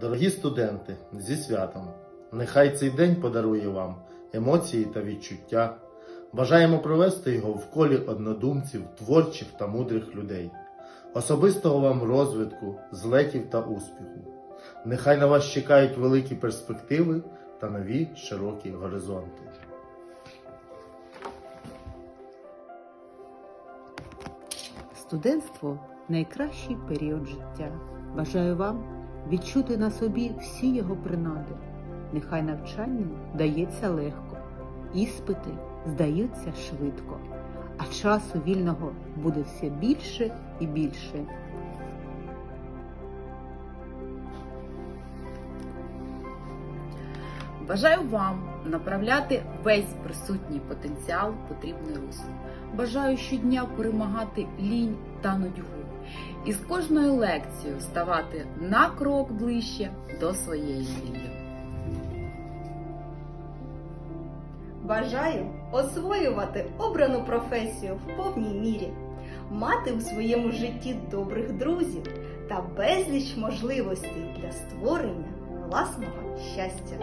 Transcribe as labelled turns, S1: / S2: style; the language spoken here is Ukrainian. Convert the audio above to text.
S1: Дорогі студенти, зі святом! Нехай цей день подарує вам емоції та відчуття. Бажаємо провести його в колі однодумців, творчих та мудрих людей, особистого вам розвитку, злетів та успіху. Нехай на вас чекають великі перспективи та нові широкі горизонти.
S2: Студентство найкращий період життя. Бажаю вам відчути на собі всі його принади. Нехай навчання дається легко, іспити здаються швидко, а часу вільного буде все більше і більше.
S3: Бажаю вам направляти весь присутній потенціал в потрібне русло. Бажаю щодня перемагати лінь та нудьгу. І з кожною лекцією ставати на крок ближче до своєї мрії.
S4: Бажаю освоювати обрану професію в повній мірі, мати у своєму житті добрих друзів та безліч можливостей для створення власного щастя.